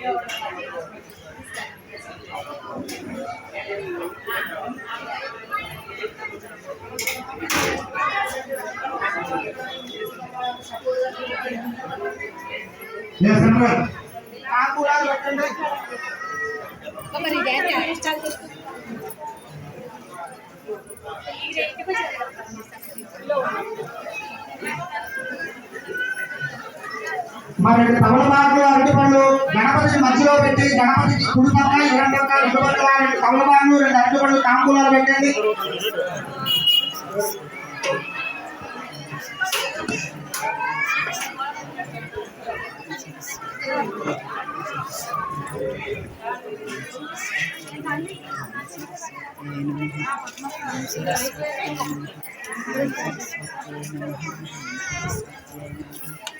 Yes, sir. आप पूरा button दे। तो मरी गया क्या? स्टार्ट करो। మరి తమలపాకులు అరటిపళ్ళు గణపతి మధ్యలో పెట్టి గణపతి కుడి పక్క ఎడం పక్క రెండు పక్కల రెండు తమలపాకులు రెండు అరటి అరటిపళ్ళు తాంబూలాలు పెట్టండి Thank you.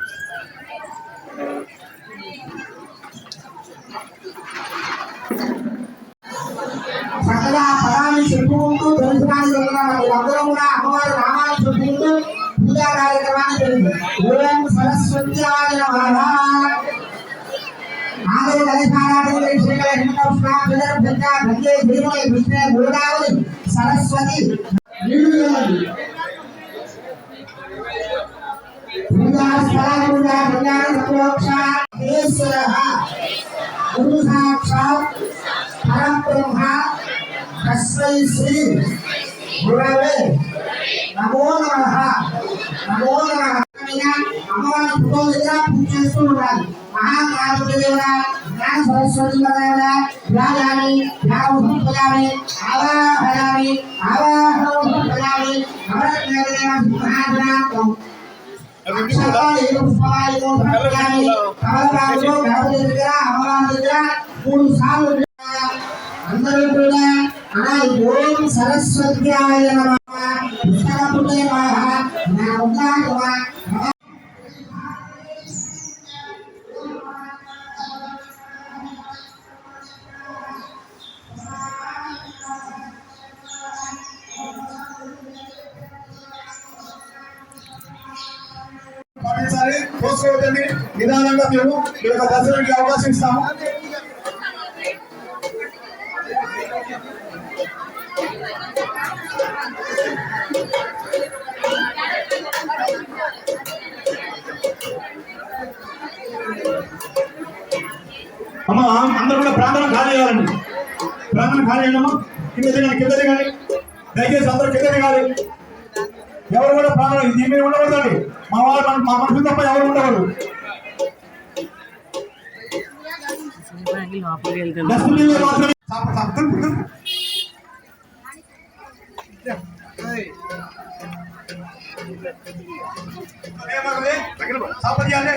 చక్కగా పదాన్ని చెప్పుకుంటూ తెలుసుకుని వెళ్తున్నారు మీరందరూ కూడా అమ్మవారి నామాన్ని చెప్పుకుంటూ పూజా కార్యక్రమాన్ని జరిగింది ఓం సరస్వత్యాయ నమః నాగర కలిసారాధన శ్రీకల హిమకృష్ణ విదర్భంగా గంగే భీముని కృష్ణ గోదావరి సరస్వతి నీళ్లు ఇవ్వండి పూజా స్థల పూజా కళ్యాణ సంప్రోక్ష ఈశ్వర గురు సాక్షాత్ పరబ్రహ్మ తస్మై శ్రీ గురవే నమో నమః నమో నమః అమ్మవారి ఫోటో దగ్గర పూజ చేస్తూ ఉండాలి మహాకాళి దేవుడా జ్ఞాన సరస్వతి దేవుడా ధ్యాయామి ధ్యానం పదామి ఆవాహయామి ఆవాహనం పదామి నవరత్న మహాధ్యానం అక్షరాలు పుష్పాలు పదామి కమలపాకులు గణపతి దగ్గర అమ్మవారి దగ్గర మూడు సార్లు అందరూ కూడా అనాలి ఓం సరస్వత్యాయ నమః పుస్తకపుటే నమః జ్ఞానాయ నమః పాటించాలి కోసుకోవద్దండి నిదానంగా మేము మీ యొక్క దర్శనానికి అవకాశం ఇస్తాము అమ్మ అందరూ కూడా ప్రాంతం ఖాళీ చేయాలండి ప్రాంతం ఖాళీ చేయండి కింద దిగాలి కింద దిగాలి దయచేసి అందరూ కింద దిగాలి. ఎవరు కూడా ప్రాణం దీని మీద ఉండకూడదండి. మా వాళ్ళు మా మనుషులు తప్ప ఎవరు ఉండకూడదు. డస్ట్బిన్ మాత్రమే. ಸಾಪದಿ ಅಲ್ಲೇ